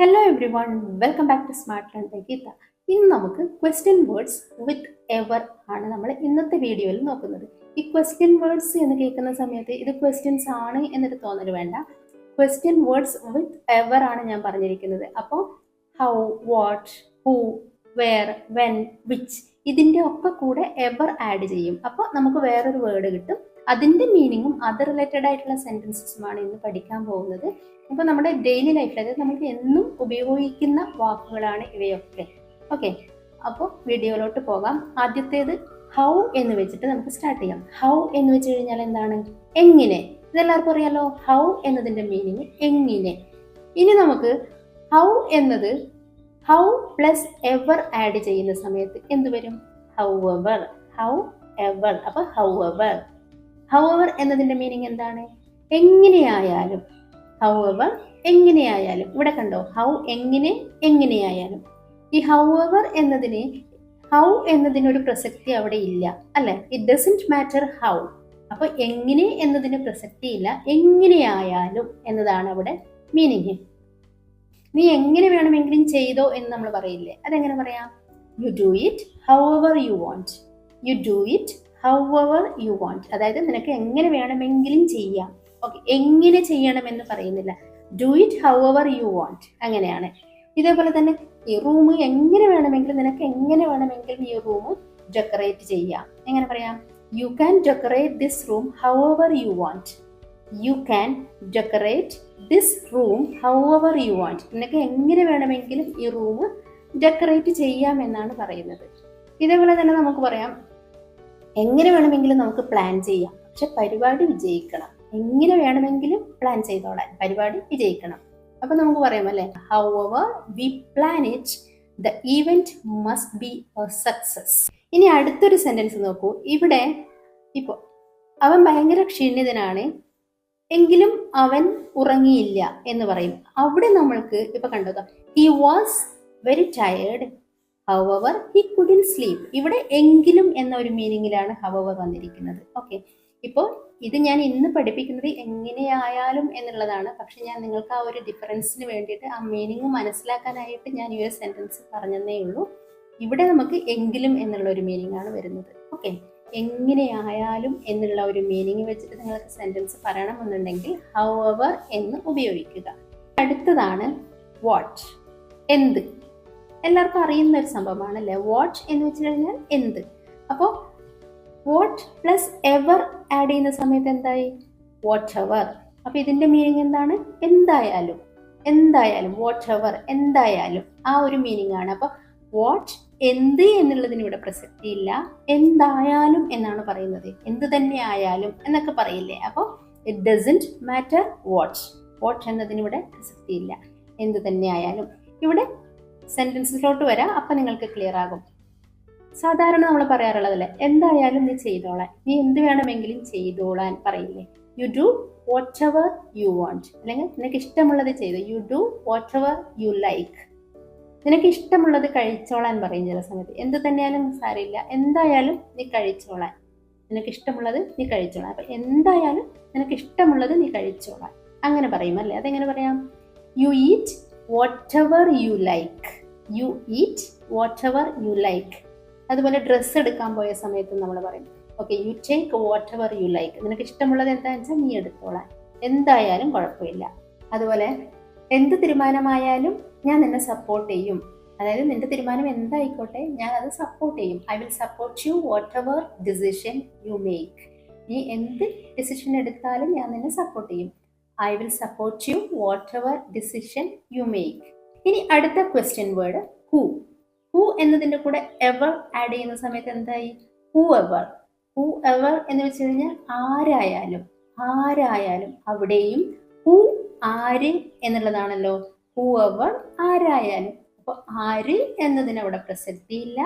Hello everyone welcome back to smart learn by Geetha ഇന്ന് നമുക്ക് question words with ever ആണ് നമ്മൾ ഇന്നത്തെ വീഡിയോയിൽ നോക്കുന്നത്. ഈ ക്വസ്റ്റ്യൻ വേർഡ്സ് എന്ന് കേൾക്കുന്ന സമയത്ത് ഇത് ക്വസ്റ്റ്യൻസ് ആണ് എന്നൊരു തോന്നൽ വേണ്ട. ക്വസ്റ്റ്യൻ വേർഡ്സ് വിത്ത് എവർ ആണ് ഞാൻ പറഞ്ഞിരിക്കുന്നത്. അപ്പോൾ how what who where when which ഇതിന്റെ ഒക്കെ കൂടെ എവർ ആഡ് ചെയ്യും. അപ്പോൾ നമുക്ക് വേറൊരു വേർഡ് കിട്ടും. അതിന്റെ മീനിങ്ങും അത് റിലേറ്റഡ് ആയിട്ടുള്ള സെന്റൻസസുമാണ് ഇന്ന് പഠിക്കാൻ പോകുന്നത്. അപ്പോൾ നമ്മുടെ ഡെയിലി ലൈഫിൽ അതായത് നമുക്ക് എന്നും ഉപയോഗിക്കുന്ന വാക്കുകളാണ് ഇവയൊക്കെ. ഓക്കെ അപ്പോൾ വീഡിയോയിലോട്ട് പോകാം. ആദ്യത്തേത് ഹൗ എന്ന് വെച്ചിട്ട് നമുക്ക് സ്റ്റാർട്ട് ചെയ്യാം. ഹൗ എന്ന് വെച്ച് കഴിഞ്ഞാൽ എന്താണ്? എങ്ങനെ. ഇതെല്ലാവർക്കും അറിയാലോ? ഹൗ എന്നതിന്റെ മീനിങ് എങ്ങനെ. ഇനി നമുക്ക് ഹൗ എന്നത് ഹൗ പ്ലസ് എവർ ആഡ് ചെയ്യുന്ന സമയത്ത് എന്ത് വരും? ഹൗ എവർ ഹൗ എവർ അപ്പോൾ ഹൗ എവർ ഹൗ എവർ എന്നതിന്റെ മീനിങ് എന്താണ്? എങ്ങനെയായാലും. ഹൗ എവർ എങ്ങനെയായാലും. ഇവിടെ കണ്ടോ? ഹൗ എങ്ങനെ എങ്ങനെയായാലും. ഈ ഹൗ എവർ എന്നതിന് ഹൗ എന്നതിനൊരു പ്രസക്തി അവിടെ ഇല്ല. അല്ലെ? ഇറ്റ് ഡസന്റ് മാറ്റർ ഹൗ അപ്പോൾ എങ്ങനെ എന്നതിന് പ്രസക്തി ഇല്ല. എങ്ങനെയായാലും എന്നതാണ് അവിടെ മീനിങ് നീ എങ്ങനെ വേണമെങ്കിലും ചെയ്തോ എന്ന് നമ്മൾ പറയില്ലേ? അതെങ്ങനെ പറയാം? You do it however you want you do it how you want അതായത് നിനക്ക് എങ്ങനെ വേണമെങ്കിലും ചെയ്യാം. ഓക്കെ എങ്ങനെ ചെയ്യണമെന്ന് പറയുന്നില്ല. Do it how you want അങ്ങനെയാണ്. ഇതേപോലെ തന്നെ ഈ റൂം എങ്ങനെ വേണമെങ്കിലും നിനക്ക് എങ്ങനെ വേണമെങ്കിലും ഈ റൂം ഡെക്കറേറ്റ് ചെയ്യാം. എങ്ങനെ പറയാം? You can decorate this room however you want you can decorate this room however you want നിനക്ക് എങ്ങനെ വേണമെങ്കിലും ഈ റൂം ഡെക്കറേറ്റ് ചെയ്യാം എന്നാണ് പറയുന്നത്. ഇതേപോലെ തന്നെ നമുക്ക് പറയാം. എങ്ങനെ വേണമെങ്കിലും നമുക്ക് പ്ലാൻ ചെയ്യാം. പക്ഷെ പരിപാടി വിജയിക്കണം. എങ്ങനെ വേണമെങ്കിലും പ്ലാൻ ചെയ്തോളാൻ പരിപാടി വിജയിക്കണം. അപ്പൊ നമുക്ക് പറയാം അല്ലെ? However we plan it the event must be a success ഇനി അടുത്തൊരു സെന്റൻസ് നോക്കൂ. ഇവിടെ ഇപ്പോ അവൻ ഭയങ്കര ക്ഷീണിതനാണ്. എങ്കിലും അവൻ ഉറങ്ങിയില്ല എന്ന് പറയും. അവിടെ നമ്മൾക്ക് ഇപ്പൊ കണ്ടോ? He was very tired however he couldn't sleep ഇവിടെ എങ്കിലും എന്ന ഒരു മീനിങ്ങിലാണ് ഹവവർ വന്നിരിക്കുന്നത്. ഓക്കെ ഇപ്പോൾ ഇത് ഞാൻ ഇന്ന് പഠിപ്പിക്കുന്നത് എങ്ങനെയായാലും എന്നുള്ളതാണ്. പക്ഷെ ഞാൻ നിങ്ങൾക്ക് ആ ഒരു ഡിഫറൻസിന് വേണ്ടിയിട്ട് ആ മീനിങ് മനസ്സിലാക്കാനായിട്ട് ഞാൻ ഈ ഒരു സെന്റൻസ് പറഞ്ഞതേ ഉള്ളൂ. ഇവിടെ നമുക്ക് എങ്കിലും എന്നുള്ള ഒരു മീനിങ് ആണ് വരുന്നത്. ഓക്കെ എങ്ങനെയായാലും എന്നുള്ള ഒരു മീനിങ് വെച്ചിട്ട് നിങ്ങൾക്ക് സെന്റൻസ് പറയണമെന്നുണ്ടെങ്കിൽ ഹൗ എവർ എന്ന് ഉപയോഗിക്കുക. അടുത്തതാണ് വാട്ട് എന്ത്? എല്ലാവർക്കും അറിയുന്ന ഒരു സംഭവമാണ് അല്ലേ വാട്ട് എന്ന് വെച്ച് കഴിഞ്ഞാൽ എന്ത്? അപ്പോൾ വാട്ട് പ്ലസ് എവർ ആഡ് ചെയ്യുന്ന സമയത്ത് എന്തായി? വാട്ട് എവർ അപ്പോൾ ഇതിന്റെ മീനിങ് എന്താണ്? എന്തായാലും. എന്തായാലും വാട്ട് എവർ എന്തായാലും. ആ ഒരു മീനിങ് ആണ്. അപ്പോൾ വാട്ട് എന്ത് എന്നുള്ളതിന് ഇവിടെ പ്രസക്തിയില്ല എന്തായാലും എന്നാണ് പറയുന്നത്. എന്ത് തന്നെ ആയാലും എന്നൊക്കെ പറയില്ലേ? അപ്പോൾ it doesn't matter what what എന്നതിന് ഇവിടെ പ്രസക്തിയില്ല എന്ത് തന്നെ ആയാലും. ഇവിടെ സെന്റൻസിലോട്ട് വരാം അപ്പൊ നിങ്ങൾക്ക് ക്ലിയർ ആകും. സാധാരണ നമ്മൾ പറയാറുള്ളതല്ലേ എന്തായാലും നീ ചെയ്തോളാൻ. നീ എന്ത് വേണമെങ്കിലും ചെയ്തോളാൻ പറയില്ലേ? You do whatever you want അല്ലെങ്കിൽ നിനക്ക് ഇഷ്ടമുള്ളത് ചെയ്തു. You do whatever you like നിനക്ക് ഇഷ്ടമുള്ളത് കഴിച്ചോളാൻ പറയും ചില സമയത്ത്. എന്ത് തന്നെയാലും സാരമില്ല. എന്തായാലും നീ കഴിച്ചോളാൻ. നിനക്ക് ഇഷ്ടമുള്ളത് നീ കഴിച്ചോളാൻ. അപ്പൊ എന്തായാലും നിനക്ക് ഇഷ്ടമുള്ളത് നീ കഴിച്ചോളാൻ. അങ്ങനെ പറയും അല്ലേ? അതെങ്ങനെ പറയാം? You eat whatever you like you eat whatever you like അതുപോലെ ഡ്രസ്സ് എടുക്കാൻ പോയ സമയത്ത് നമ്മൾ പറയും. Okay you take whatever you like നിനക്ക് ഇഷ്ടമുള്ളത് എന്താണെന്ന് വെച്ചാൽ നീ എടുത്തോളാം എന്തായാലും കുഴപ്പമില്ല. അതുപോലെ എന്ത് തീരുമാനമായാലും ഞാൻ നിന്നെ സപ്പോർട്ട് ചെയ്യും. അതായത് നിന്റെ തീരുമാനം എന്തായിക്കോട്ടെ ഞാൻ അത് സപ്പോർട്ട് ചെയ്യും. I will support you whatever decision you make നീ എന്ത് ഡിസിഷൻ എടുത്താലും ഞാൻ നിന്നെ സപ്പോർട്ട് ചെയ്യും. I will support you whatever decision you make ഇനി അടുത്ത ക്വസ്റ്റ്യൻ വേർഡ് ഹൂ ഹൂ എന്നതിന്റെ കൂടെ എവർ ആഡ് ചെയ്യുന്ന സമയത്ത് എന്തായി? ഹൂ എവർ ഹൂ എവർ എന്ന് വെച്ച് കഴിഞ്ഞാൽ ആരായാലും ആരായാലും അവിടെയും ഹൂ ആര് എന്നുള്ളതാണല്ലോ. ഹൂ എവർ ആരായാലും. അപ്പോൾ ആര് എന്നതിന് അവിടെ പ്രസക്തിയില്ല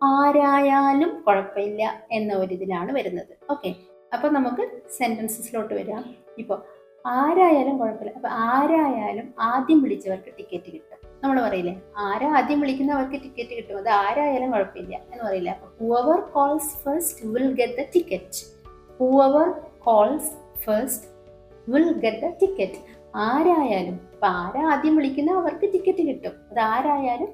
ആരായാലും കുഴപ്പമില്ല എന്ന ഒരു ഇതിലാണ് വരുന്നത്. ഓക്കെ അപ്പോൾ നമുക്ക് സെന്റൻസസിലോട്ട് വരാം. ഇപ്പോൾ ആരായാലും കുഴപ്പമില്ല. അപ്പൊ ആരായാലും ആദ്യം വിളിച്ചവർക്ക് ടിക്കറ്റ് കിട്ടും. നമ്മൾ പറയില്ലേ ആരാ ആദ്യം വിളിക്കുന്നവർക്ക് ടിക്കറ്റ് കിട്ടും? അത് ആരായാലും കുഴപ്പമില്ല. എന്ന് പറയില്ല. അപ്പൊ whoever calls first will get the ticket whoever calls first will get the ticket ആരായാലും ഇപ്പൊ ആരാ ആദ്യം വിളിക്കുന്ന അവർക്ക് ടിക്കറ്റ് കിട്ടും. അത് ആരായാലും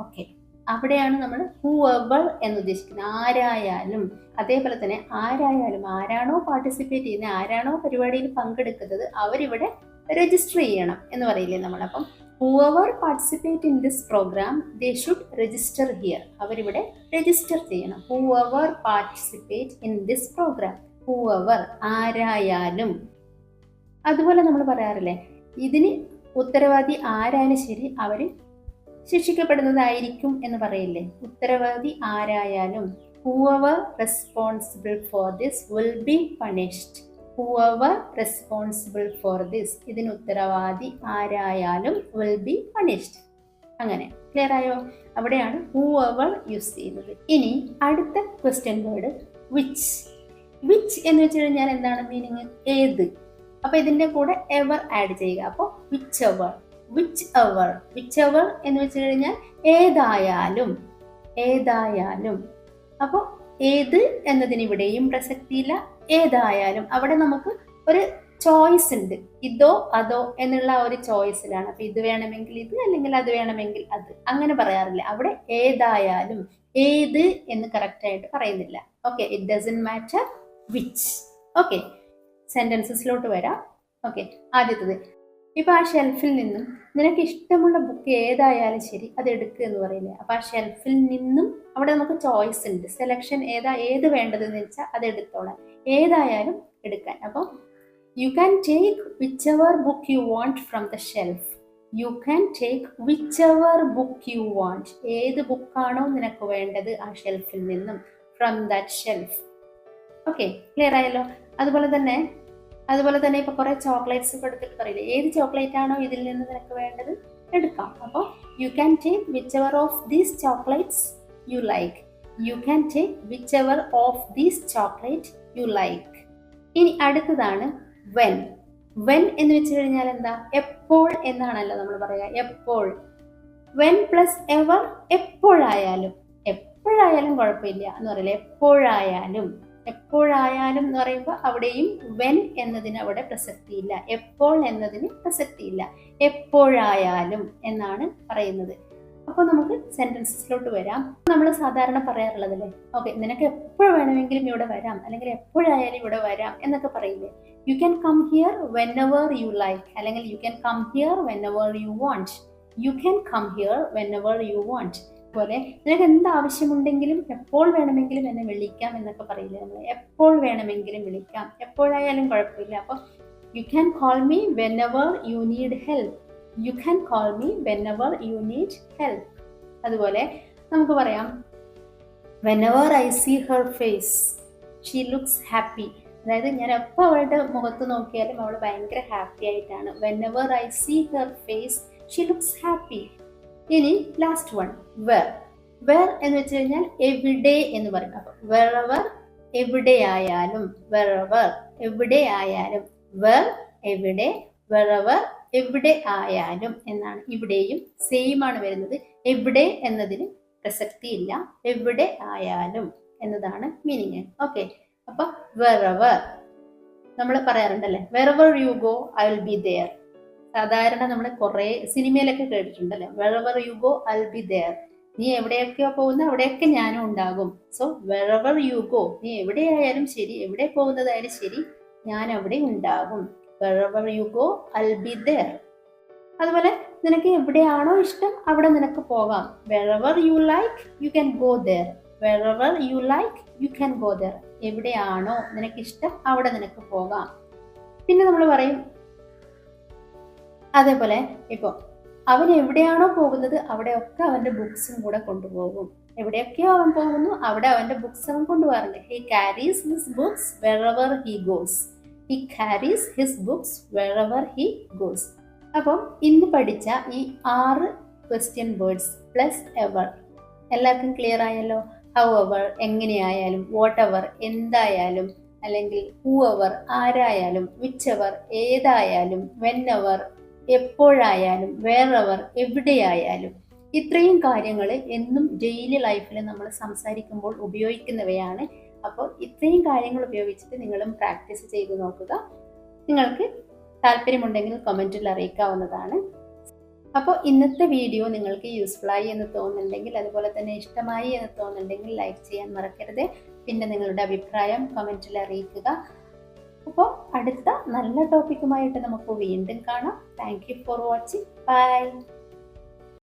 ഓക്കെ അവിടെയാണ് നമ്മൾ ഹൂ എവർ എന്ന് ഉദ്ദേശിക്കുന്നത് ആരായാലും അതേപോലെ തന്നെ ആരായാലും ആരാണോ പാർട്ടിസിപ്പേറ്റ് ചെയ്യുന്നത് ആരാണോ പരിപാടിയിൽ പങ്കെടുക്കുന്നത് അവരിവിടെ രജിസ്റ്റർ ചെയ്യണം എന്ന് പറയില്ലേ നമ്മൾ. അപ്പം whoever participate in this programme they should register here അവരിവിടെ രജിസ്റ്റർ ചെയ്യണം. Whoever participate in this programme whoever ആരായാലും. അതുപോലെ നമ്മൾ പറയാറില്ലേ ഇതിന് ഉത്തരവാദി ആരായാലും ശരി അവർ ശിക്ഷിക്കപ്പെടുന്നതായിരിക്കും എന്ന് പറയില്ലേ? ഉത്തരവാദി ആരായാലും whoever responsible for this will be punished whoever responsible for this ഇതിന് ഉത്തരവാദി ആരായാലും വിൽ ബി പണിഷ്ഡ് അങ്ങനെ ക്ലിയർ ആയോ? അവിടെയാണ് ഹൂവർ യൂസ് ചെയ്യുന്നത്. ഇനി അടുത്ത ക്വസ്റ്റ്യൻ വേർഡ് വിച്ച് വിച്ച് എന്ന് വെച്ച് കഴിഞ്ഞാൽ എന്താണ് മീനിങ് ഏത്? അപ്പൊ ഇതിന്റെ കൂടെ എവർ ആഡ് ചെയ്യുക. അപ്പോൾ whichever whichever whichever എന്ന് വെച്ച് കഴിഞ്ഞാൽ ഏതായാലും ഏതായാലും. അപ്പോൾ ഏത് എന്നതിന് ഇവിടെയും പ്രസക്തിയില്ല ഏതായാലും. അവിടെ നമുക്ക് ഒരു ചോയ്സ് ഉണ്ട്. ഇതോ അതോ എന്നുള്ള ഒരു ചോയ്സിലാണ് അപ്പൊ ഇത് വേണമെങ്കിൽ ഇത് അല്ലെങ്കിൽ അത് വേണമെങ്കിൽ അത്. അങ്ങനെ പറയാറില്ല. അവിടെ ഏതായാലും ഏത് എന്ന് കറക്റ്റ് ആയിട്ട് പറയുന്നില്ല. Okay it doesn't matter which okay സെന്റൻസസിലോട്ട് വരാം. ഓക്കെ ആദ്യത്തത്. ഇപ്പൊ ആ ഷെൽഫിൽ നിന്നും നിനക്ക് ഇഷ്ടമുള്ള ബുക്ക് ഏതായാലും ശരി അത് എടുക്കുക എന്ന് പറയില്ലേ അപ്പൊ ആ ഷെൽഫിൽ നിന്നും അവിടെ നമുക്ക് ചോയ്സ് ഉണ്ട്. സെലക്ഷൻ ഏതാ ഏത് വേണ്ടതെന്ന് വെച്ചാൽ അത് എടുത്തോളാം. ഏതായാലും എടുക്കാൻ. അപ്പോൾ you can take whichever book you want from the shelf you can take whichever book you want ഏത് ബുക്കാണോ നിനക്ക് വേണ്ടത് ആ ഷെൽഫിൽ നിന്നും from that shelf okay clear ആയല്ലോ? അതുപോലെ തന്നെ അതുപോലെ തന്നെ ഇപ്പൊ കുറെ ചോക്ലേറ്റ്സ് ഒക്കെ എടുത്തിട്ട് പറയില്ലേ? ഏത് ചോക്ലേറ്റ് ആണോ ഇതിൽ നിന്ന് നിനക്ക് വേണ്ടത് എടുക്കാം. അപ്പോൾ you can take whichever of these chocolates you like you can take whichever of these chocolate you like ഇനി അടുത്തതാണ് വെൻ വെൻ എന്ന് വെച്ച് കഴിഞ്ഞാൽ എന്താ? എപ്പോൾ എന്നാണല്ലോ നമ്മൾ പറയുക എപ്പോൾ. വെൻ പ്ലസ് എവർ എപ്പോഴായാലും. എപ്പോഴായാലും കുഴപ്പമില്ല എന്ന് പറയില്ല? എപ്പോഴായാലും. എപ്പോഴായാലും എന്ന് പറയുമ്പോൾ അവിടെയും വെൻ എന്നതിന് അവിടെ പ്രസക്തിയില്ല. എപ്പോൾ എന്നതിന് പ്രസക്തിയില്ല. എപ്പോഴായാലും എന്നാണ് പറയുന്നത്. അപ്പോൾ നമുക്ക് സെന്റൻസസിലോട്ട് വരാം. നമ്മൾ സാധാരണ പറയാറുള്ളതല്ലേ? ഓക്കെ നിനക്ക് എപ്പോൾ വേണമെങ്കിലും ഇവിടെ വരാം. അല്ലെങ്കിൽ എപ്പോഴായാലും ഇവിടെ വരാം എന്നൊക്കെ പറയില്ലേ? You can come here whenever you like അല്ലെങ്കിൽ you can come here whenever you want you can come here whenever you want പോലെ നിനക്ക് എന്ത് ആവശ്യമുണ്ടെങ്കിലും എപ്പോൾ വേണമെങ്കിലും എന്നെ വിളിക്കാം എന്നൊക്കെ പറയില്ലേ നമ്മൾ എപ്പോൾ വേണമെങ്കിലും വിളിക്കാം. എപ്പോഴായാലും കുഴപ്പമില്ല. അപ്പോൾ you can call me whenever you need help you can call me whenever you need help അതുപോലെ നമുക്ക് പറയാം. Whenever I see her face she looks happy അതായത് ഞാൻ എപ്പോൾ അവളുടെ മുഖത്ത് നോക്കിയാലും അവൾ ഭയങ്കര ഹാപ്പി ആയിട്ടാണ്. Whenever I see her face she looks happy ഇനി ലാസ്റ്റ് വൺ വെർ വെർ എന്ന് വെച്ച് കഴിഞ്ഞാൽ എവിടെ എന്ന് പറയും. അപ്പൊ വെറവർ എവിടെയായാലും വെറവർ എവിടെ ആയാലും വെർ എവിടെ വെറവർ എവിടെ ആയാലും എന്നാണ്. ഇവിടെയും സെയിം ആണ് വരുന്നത്. എവിടെ എന്നതിന് പ്രസക്തിയില്ല എവിടെ ആയാലും എന്നതാണ് മീനിങ് ഓക്കെ അപ്പൊ വെറവർ നമ്മൾ പറയാറുണ്ടല്ലേ? Wherever you go I will be there സാധാരണ നമ്മൾ കുറേ സിനിമയിലൊക്കെ കേട്ടിട്ടുണ്ടല്ലേ? Wherever you go I'll be there നീ എവിടെയൊക്കെയോ പോകുന്ന അവിടെയൊക്കെ ഞാനും ഉണ്ടാകും. സോ വെറവർ യു ഗോ നീ എവിടെയായാലും ശരി എവിടെ പോകുന്നതായാലും ശരി ഞാൻ അവിടെ ഉണ്ടാകും. Wherever you go I'll be there അതുപോലെ നിനക്ക് എവിടെയാണോ ഇഷ്ടം അവിടെ നിനക്ക് പോകാം. Wherever you like you can go there wherever you like you can go there എവിടെയാണോ നിനക്ക് ഇഷ്ടം അവിടെ നിനക്ക് പോകാം. പിന്നെ നമ്മൾ പറയും അതേപോലെ ഇപ്പോൾ അവൻ എവിടെയാണോ പോകുന്നത് അവിടെയൊക്കെ അവന്റെ ബുക്സും കൂടെ കൊണ്ടുപോകും. എവിടെയൊക്കെയോ അവൻ പോകുന്നു അവിടെ അവന്റെ ബുക്സ് അവൻ കൊണ്ടുപോകാറുണ്ട്. He carries his books wherever he goes he carries his books wherever he goes അപ്പം ഇന്ന് പഠിച്ച ഈ ആറ് ക്വസ്റ്റ്യൻ വേർഡ്സ് പ്ലസ് എവർ എല്ലാവർക്കും ക്ലിയർ ആയല്ലോ? ഹൗ എവർ എങ്ങനെയായാലും വാട്ട് എവർ എന്തായാലും അല്ലെങ്കിൽ ഹൂ എവർ ആരായാലും വിച്ച് എവർ ഏതായാലും വെൻ എവർ എപ്പോഴായാലും വേറെവർ എവിടെയായാലും. ഇത്രയും കാര്യങ്ങൾ എന്നും ഡെയിലി ലൈഫിൽ നമ്മൾ സംസാരിക്കുമ്പോൾ ഉപയോഗിക്കുന്നവയാണ്. അപ്പോൾ ഇത്രയും കാര്യങ്ങൾ ഉപയോഗിച്ചിട്ട് നിങ്ങളും പ്രാക്ടീസ് ചെയ്ത് നോക്കുക. നിങ്ങൾക്ക് താല്പര്യമുണ്ടെങ്കിൽ കമന്റിൽ അറിയിക്കാവുന്നതാണ്. അപ്പോൾ ഇന്നത്തെ വീഡിയോ നിങ്ങൾക്ക് യൂസ്ഫുള്ളായി എന്ന് തോന്നുന്നുണ്ടെങ്കിൽ അതുപോലെ തന്നെ ഇഷ്ടമായി എന്ന് തോന്നുന്നുണ്ടെങ്കിൽ ലൈക്ക് ചെയ്യാൻ മറക്കരുത്. പിന്നെ നിങ്ങളുടെ അഭിപ്രായം കമന്റിൽ അറിയിക്കുക. അപ്പോൾ അടുത്ത നല്ല ടോപ്പിക്കുമായിട്ട് നമുക്ക് വീണ്ടും കാണാം. Thank you for watching bye